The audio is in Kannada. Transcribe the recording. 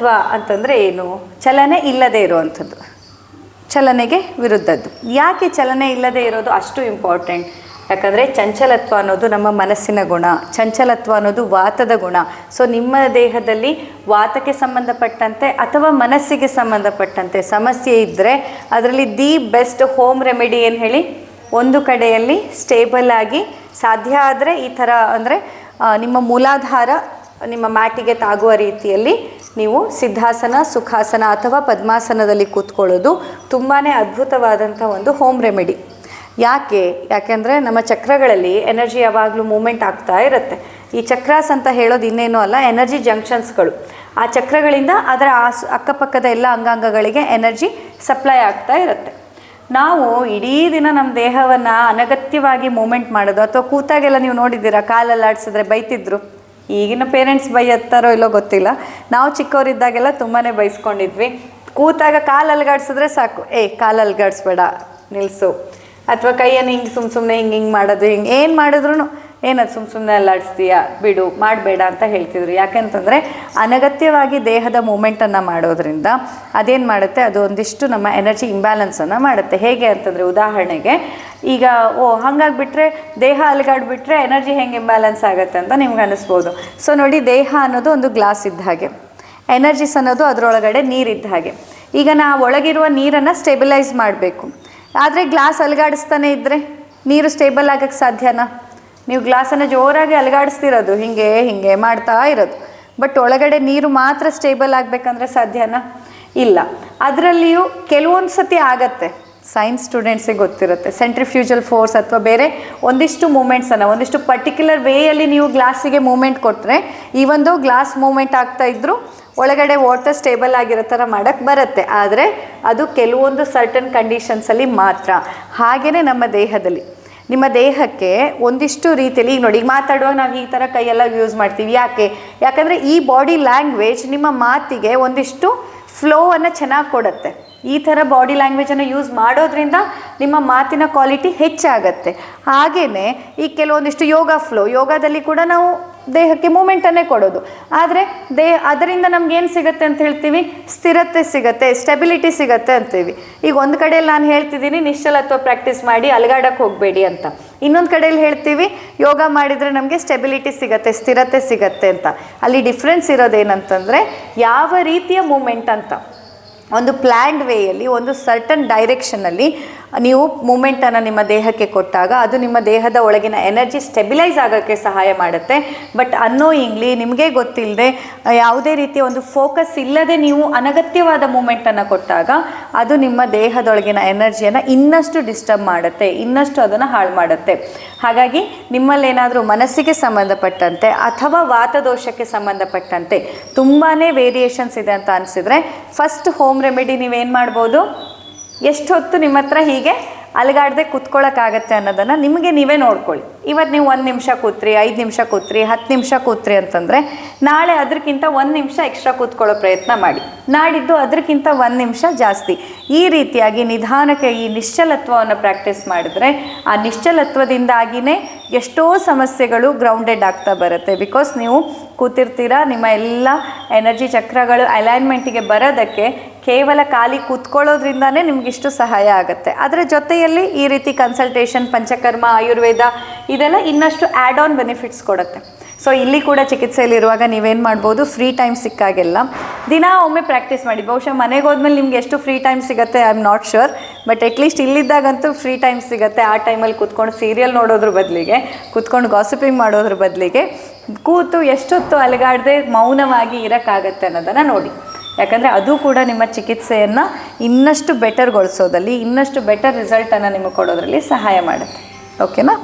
ಅಥವಾ ಅಂತಂದರೆ ಏನು? ಚಲನೆ ಇಲ್ಲದೆ ಇರುವಂಥದ್ದು. ಚಲನೆಗೆ ವಿರುದ್ಧದ್ದು. ಯಾಕೆ ಚಲನೆ ಇಲ್ಲದೆ ಇರೋದು ಅಷ್ಟು ಇಂಪಾರ್ಟೆಂಟ್ ಯಾಕಂದರೆ ಚಂಚಲತ್ವ ಅನ್ನೋದು ನಮ್ಮ ಮನಸ್ಸಿನ ಗುಣ. ಚಂಚಲತ್ವ ಅನ್ನೋದು ವಾತದ ಗುಣ. ಸೊ ನಿಮ್ಮ ದೇಹದಲ್ಲಿ ವಾತಕ್ಕೆ ಸಂಬಂಧಪಟ್ಟಂತೆ ಅಥವಾ ಮನಸ್ಸಿಗೆ ಸಂಬಂಧಪಟ್ಟಂತೆ ಸಮಸ್ಯೆ ಇದ್ದರೆ ಅದರಲ್ಲಿ ದಿ ಬೆಸ್ಟ್ ಹೋಮ್ ರೆಮಿಡಿ ಏನು ಹೇಳಿ? ಒಂದು ಕಡೆಯಲ್ಲಿ ಸ್ಟೇಬಲ್ ಆಗಿ ಸಾಧ್ಯ ಆದರೆ ಈ ಥರ ಅಂದರೆ ನಿಮ್ಮ ಮೂಲಾಧಾರ ನಿಮ್ಮ ಮ್ಯಾಟಿಗೆ ತಾಗುವ ರೀತಿಯಲ್ಲಿ ನೀವು ಸಿದ್ಧಾಸನ, ಸುಖಾಸನ ಅಥವಾ ಪದ್ಮಾಸನದಲ್ಲಿ ಕೂತ್ಕೊಳ್ಳೋದು ತುಂಬಾ ಅದ್ಭುತವಾದಂಥ ಒಂದು ಹೋಮ್ ರೆಮಿಡಿ. ಯಾಕೆ? ಯಾಕೆಂದರೆ ನಮ್ಮ ಚಕ್ರಗಳಲ್ಲಿ ಎನರ್ಜಿ ಯಾವಾಗಲೂ ಮೂಮೆಂಟ್ ಆಗ್ತಾ ಇರುತ್ತೆ. ಈ ಚಕ್ರಾಸ್ ಅಂತ ಹೇಳೋದು ಇನ್ನೇನು ಅಲ್ಲ, ಎನರ್ಜಿ ಜಂಕ್ಷನ್ಸ್ಗಳು. ಆ ಚಕ್ರಗಳಿಂದ ಅದರ ಆಸ್, ಅಕ್ಕಪಕ್ಕದ ಎಲ್ಲ ಅಂಗಾಂಗಗಳಿಗೆ ಎನರ್ಜಿ ಸಪ್ಲೈ ಆಗ್ತಾ ಇರುತ್ತೆ. ನಾವು ಇಡೀ ದಿನ ನಮ್ಮ ದೇಹವನ್ನು ಅನಗತ್ಯವಾಗಿ ಮೂಮೆಂಟ್ ಮಾಡೋದು, ಅಥವಾ ಕೂತಾಗೆಲ್ಲ ನೀವು ನೋಡಿದ್ದೀರಾ, ಕಾಲಲ್ಲಾಡಿಸಿದ್ರೆ ಬೈತಿದ್ರು. ಈಗಿನ ಪೇರೆಂಟ್ಸ್ ಬೈಯತ್ತಾರೋ ಇಲ್ಲೋ ಗೊತ್ತಿಲ್ಲ. ನಾವು ಚಿಕ್ಕವರಿದ್ದಾಗೆಲ್ಲ ತುಂಬಾ ಬೈಸ್ಕೊಂಡಿದ್ವಿ. ಕೂತಾಗ ಕಾಲು ಅಲ್ಗಾಡ್ಸಿದ್ರೆ ಸಾಕು. ಏ, ಕಾಲು ಅಲ್ಗಾಡಿಸ್ಬೇಡ ನಿಲ್ಲಿಸು ಅಥವಾ ಕೈಯನ್ನು ಹಿಂಗೆ ಸುಮ್ಮ ಸುಮ್ಮನೆ ಹಿಂಗೆ ಹಿಂಗೆ ಮಾಡೋದು, ಹಿಂಗೆ ಏನು ಮಾಡಿದ್ರು ಏನದು ಸುಮ್ಮ ಸುಮ್ಮನೆ ಅಲ್ಲಾಡಿಸ್ತೀಯ, ಬಿಡು, ಮಾಡಬೇಡ ಅಂತ ಹೇಳ್ತಿದ್ರು. ಯಾಕೆಂತಂದರೆ ಅನಗತ್ಯವಾಗಿ ದೇಹದ ಮೂಮೆಂಟನ್ನು ಮಾಡೋದ್ರಿಂದ ಅದೇನು ಮಾಡುತ್ತೆ? ಅದು ಒಂದಿಷ್ಟು ನಮ್ಮ ಎನರ್ಜಿ ಇಂಬ್ಯಾಲೆನ್ಸನ್ನು ಮಾಡುತ್ತೆ. ಹೇಗೆ ಅಂತಂದರೆ ಉದಾಹರಣೆಗೆ ಈಗ, ಓ, ಹಾಗಾಗಿಬಿಟ್ರೆ ದೇಹ ಅಲಗಾಡ್ಬಿಟ್ರೆ ಎನರ್ಜಿ ಹೆಂಗೆ ಇಂಬ್ಯಾಲೆನ್ಸ್ ಆಗುತ್ತೆ ಅಂತ ನಿಮ್ಗೆ ಅನ್ನಿಸ್ಬೋದು ಸೊ ನೋಡಿ, ದೇಹ ಅನ್ನೋದು ಒಂದು ಗ್ಲಾಸ್ ಇದ್ದ ಹಾಗೆ. ಎನರ್ಜಿಸ್ ಅನ್ನೋದು ಅದರೊಳಗಡೆ ನೀರಿದ್ದ ಹಾಗೆ. ಈಗ ನಾವು ಒಳಗಿರುವ ನೀರನ್ನು ಸ್ಟೆಬಿಲೈಸ್ ಮಾಡಬೇಕು. ಆದರೆ ಗ್ಲಾಸ್ ಅಲಗಾಡಿಸ್ತಾನೆ ಇದ್ದರೆ ನೀರು ಸ್ಟೇಬಲ್ ಆಗೋಕ್ಕೆ ಸಾಧ್ಯನಾ? ನೀವು ಗ್ಲಾಸನ್ನು ಜೋರಾಗಿ ಅಲುಗಾಡಿಸ್ತಿರೋದು, ಹಿಂಗೆ ಹಿಂಗೆ ಮಾಡ್ತಾ ಇರೋದು. ಬಟ್ ಒಳಗಡೆ ನೀರು ಮಾತ್ರ ಸ್ಟೇಬಲ್ ಆಗಬೇಕಂದ್ರೆ ಸಾಧ್ಯನಾ? ಇಲ್ಲ. ಅದರಲ್ಲಿಯೂ ಕೆಲವೊಂದು ಸತಿ ಆಗತ್ತೆ. ಸೈನ್ಸ್ ಸ್ಟೂಡೆಂಟ್ಸಿಗೆ ಗೊತ್ತಿರುತ್ತೆ. ಸೆಂಟ್ರಿಫ್ಯೂಜಲ್ ಫೋರ್ಸ್ ಅಥವಾ ಬೇರೆ ಒಂದಿಷ್ಟು ಮೂಮೆಂಟ್ಸನ್ನು ಒಂದಿಷ್ಟು ಪರ್ಟಿಕ್ಯುಲರ್ ವೇಯಲ್ಲಿ ನೀವು ಗ್ಲಾಸಿಗೆ ಮೂಮೆಂಟ್ ಕೊಟ್ಟರೆ ಈ ಒಂದು ಗ್ಲಾಸ್ ಮೂಮೆಂಟ್ ಆಗ್ತಾ ಇದ್ದರೂ ಒಳಗಡೆ ವಾಟರ್ ಸ್ಟೇಬಲ್ ಆಗಿರೋ ಥರ ಮಾಡೋಕ್ಕೆ ಬರುತ್ತೆ. ಆದರೆ ಅದು ಕೆಲವೊಂದು ಸರ್ಟನ್ ಕಂಡೀಷನ್ಸಲ್ಲಿ ಮಾತ್ರ. ಹಾಗೆಯೇ ನಮ್ಮ ದೇಹದಲ್ಲಿ. ನಿಮ್ಮ ದೇಹಕ್ಕೆ ಒಂದಿಷ್ಟು ರೀತಿಯಲ್ಲಿ, ಈಗ ನೋಡಿ, ಈಗ ಮಾತಾಡುವಾಗ ನಾವು ಈ ಥರ ಕೈಯೆಲ್ಲ ಯೂಸ್ ಮಾಡ್ತೀವಿ. ಯಾಕೆ? ಯಾಕಂದರೆ ಈ ಬಾಡಿ ಲ್ಯಾಂಗ್ವೇಜ್ ನಿಮ್ಮ ಮಾತಿಗೆ ಒಂದಿಷ್ಟು ಫ್ಲೋವನ್ನು ಚೆನ್ನಾಗಿ ಕೊಡುತ್ತೆ. ಈ ಥರ ಬಾಡಿ ಲ್ಯಾಂಗ್ವೇಜನ್ನು ಯೂಸ್ ಮಾಡೋದ್ರಿಂದ ನಿಮ್ಮ ಮಾತಿನ ಕ್ವಾಲಿಟಿ ಹೆಚ್ಚಾಗತ್ತೆ. ಹಾಗೆಯೇ ಈ ಕೆಲವೊಂದಿಷ್ಟು ಯೋಗ ಫ್ಲೋ ಯೋಗದಲ್ಲಿ ಕೂಡ ನಾವು ದೇಹಕ್ಕೆ ಮೂಮೆಂಟನ್ನೇ ಕೊಡೋದು. ಆದರೆ ದೇ ಅದರಿಂದ ನಮ್ಗೇನು ಸಿಗುತ್ತೆ ಅಂತ ಹೇಳ್ತೀವಿ? ಸ್ಥಿರತೆ ಸಿಗುತ್ತೆ ಸ್ಟೆಬಿಲಿಟಿ ಸಿಗುತ್ತೆ ಅಂತೀವಿ. ಈಗ ಒಂದು ಕಡೆಯಲ್ಲಿ ನಾನು ಹೇಳ್ತಿದ್ದೀನಿ ನಿಶ್ಚಲತ್ವ ಪ್ರಾಕ್ಟೀಸ್ ಮಾಡಿ ಅಲಗಾಡಕ್ಕೆ ಹೋಗಬೇಡಿ ಅಂತ. ಇನ್ನೊಂದು ಕಡೆಯಲ್ಲಿ ಹೇಳ್ತೀವಿ, ಯೋಗ ಮಾಡಿದರೆ ನಮಗೆ ಸ್ಟೆಬಿಲಿಟಿ ಸಿಗುತ್ತೆ, ಸ್ಥಿರತೆ ಸಿಗುತ್ತೆ ಅಂತ. ಅಲ್ಲಿ ಡಿಫ್ರೆನ್ಸ್ ಇರೋದೇನಂತಂದರೆ ಯಾವ ರೀತಿಯ ಮೂಮೆಂಟ್ ಅಂತ. ಒಂದು ಪ್ಲ್ಯಾಂಡ್ ವೇಯಲ್ಲಿ ಒಂದು ಸರ್ಟನ್ ಡೈರೆಕ್ಷನಲ್ಲಿ ನೀವು ಮೂಮೆಂಟನ್ನು ನಿಮ್ಮ ದೇಹಕ್ಕೆ ಕೊಟ್ಟಾಗ ಅದು ನಿಮ್ಮ ದೇಹದ ಒಳಗಿನ ಎನರ್ಜಿ ಸ್ಟೆಬಿಲೈಸ್ ಆಗೋಕ್ಕೆ ಸಹಾಯ ಮಾಡುತ್ತೆ. ಬಟ್ ಅನ್ನೋಯಿಂಗ್ಲಿ ನಿಮಗೆ ಗೊತ್ತಿಲ್ಲದೆ ಯಾವುದೇ ರೀತಿಯ ಒಂದು ಫೋಕಸ್ ಇಲ್ಲದೆ ನೀವು ಅನಗತ್ಯವಾದ ಮೂಮೆಂಟನ್ನು ಕೊಟ್ಟಾಗ ಅದು ನಿಮ್ಮ ದೇಹದೊಳಗಿನ ಎನರ್ಜಿಯನ್ನು ಇನ್ನಷ್ಟು ಡಿಸ್ಟರ್ಬ್ ಮಾಡುತ್ತೆ, ಇನ್ನಷ್ಟು ಅದನ್ನು ಹಾಳು ಮಾಡುತ್ತೆ. ಹಾಗಾಗಿ ನಿಮ್ಮಲ್ಲೇನಾದರೂ ಮನಸ್ಸಿಗೆ ಸಂಬಂಧಪಟ್ಟಂತೆ ಅಥವಾ ವಾತದೋಷಕ್ಕೆ ಸಂಬಂಧಪಟ್ಟಂತೆ ತುಂಬಾ ವೇರಿಯೇಷನ್ಸ್ ಇದೆ ಅಂತ ಅನಿಸಿದರೆ ಫಸ್ಟ್ ಹೋಮ್ ರೆಮಿಡಿ ನೀವೇನು ಮಾಡ್ಬೋದು? ಎಷ್ಟು ಹೊತ್ತು ನಿಮ್ಮ ಹತ್ರ ಹೀಗೆ ಅಲಗಾಡದೆ ಕೂತ್ಕೊಳ್ಳೋಕ್ಕಾಗತ್ತೆ ಅನ್ನೋದನ್ನು ನಿಮಗೆ ನೀವೇ ನೋಡ್ಕೊಳ್ಳಿ. ಇವತ್ತು ನೀವು ಒಂದು ನಿಮಿಷ ಕೂತ್ರಿ, ಐದು ನಿಮಿಷ ಕೂತ್ರಿ, ಹತ್ತು ನಿಮಿಷ ಕೂತ್ರಿ ಅಂತಂದರೆ ನಾಳೆ ಅದಕ್ಕಿಂತ ಒಂದು ನಿಮಿಷ ಎಕ್ಸ್ಟ್ರಾ ಕೂತ್ಕೊಳ್ಳೋ ಪ್ರಯತ್ನ ಮಾಡಿ. ನಾಡಿದ್ದು ಅದಕ್ಕಿಂತ ಒಂದು ನಿಮಿಷ ಜಾಸ್ತಿ. ಈ ರೀತಿಯಾಗಿ ನಿಧಾನಕ್ಕೆ ಈ ನಿಶ್ಚಲತ್ವವನ್ನು ಪ್ರಾಕ್ಟೀಸ್ ಮಾಡಿದ್ರೆ ಆ ನಿಶ್ಚಲತ್ವದಿಂದಾಗಿಯೇ ಎಷ್ಟೋ ಸಮಸ್ಯೆಗಳು ಗ್ರೌಂಡೆಡ್ ಆಗ್ತಾ ಬರುತ್ತೆ. ಬಿಕಾಸ್ ನೀವು ಕೂತಿರ್ತೀರಾ, ನಿಮ್ಮ ಎಲ್ಲ ಎನರ್ಜಿ ಚಕ್ರಗಳು ಅಲೈನ್ಮೆಂಟಿಗೆ ಬರೋದಕ್ಕೆ ಕೇವಲ ಖಾಲಿ ಕೂತ್ಕೊಳ್ಳೋದ್ರಿಂದನೇ ನಿಮಗಿಷ್ಟು ಸಹಾಯ ಆಗುತ್ತೆ. ಅದರ ಜೊತೆಯಲ್ಲಿ ಈ ರೀತಿ ಕನ್ಸಲ್ಟೇಷನ್ ಪಂಚಕರ್ಮ, ಆಯುರ್ವೇದ, ಇದೆಲ್ಲ ಇನ್ನಷ್ಟು ಆ್ಯಡ್ ಆನ್ ಬೆನಿಫಿಟ್ಸ್ ಕೊಡುತ್ತೆ. ಸೊ ಇಲ್ಲಿ ಕೂಡ ಚಿಕಿತ್ಸೆಯಲ್ಲಿರುವಾಗ ನೀವೇನು ಮಾಡ್ಬೋದು ಫ್ರೀ ಟೈಮ್ ಸಿಕ್ಕಾಗೆಲ್ಲ ದಿನ ಒಮ್ಮೆ ಪ್ರಾಕ್ಟೀಸ್ ಮಾಡಿ. ಬಹುಶಃ ಮನೆಗೆ ಹೋದ್ಮೇಲೆ ನಿಮ್ಗೆ ಎಷ್ಟು ಫ್ರೀ ಟೈಮ್ ಸಿಗುತ್ತೆ I am not sure but at least ಇಲ್ಲಿದ್ದಾಗಂತೂ free time ಸಿಗುತ್ತೆ. ಆ ಟೈಮಲ್ಲಿ ಕೂತ್ಕೊಂಡು ಸೀರಿಯಲ್ ನೋಡೋದ್ರ ಬದಲಿಗೆ, ಕೂತ್ಕೊಂಡು ಗಾಸಿಪಿಂಗ್ ಮಾಡೋದ್ರ ಬದಲಿಗೆ, ಕೂತು ಎಷ್ಟೊತ್ತು ಅಲಗಾಡದೆ ಮೌನವಾಗಿ ಇರೋಕ್ಕಾಗತ್ತೆ ಅನ್ನೋದನ್ನು ನೋಡಿ. ಯಾಕಂದರೆ ಅದು ಕೂಡ ನಿಮ್ಮ ಚಿಕಿತ್ಸೆಯನ್ನು ಇನ್ನಷ್ಟು ಬೆಟರ್ಗೊಳಿಸೋದಲ್ಲಿ ಇನ್ನಷ್ಟು ಬೆಟರ್ ರಿಸಲ್ಟನ್ನು ನಿಮಗೆ ಕೊಡೋದರಲ್ಲಿ ಸಹಾಯ ಮಾಡುತ್ತೆ. ಓಕೆನಾ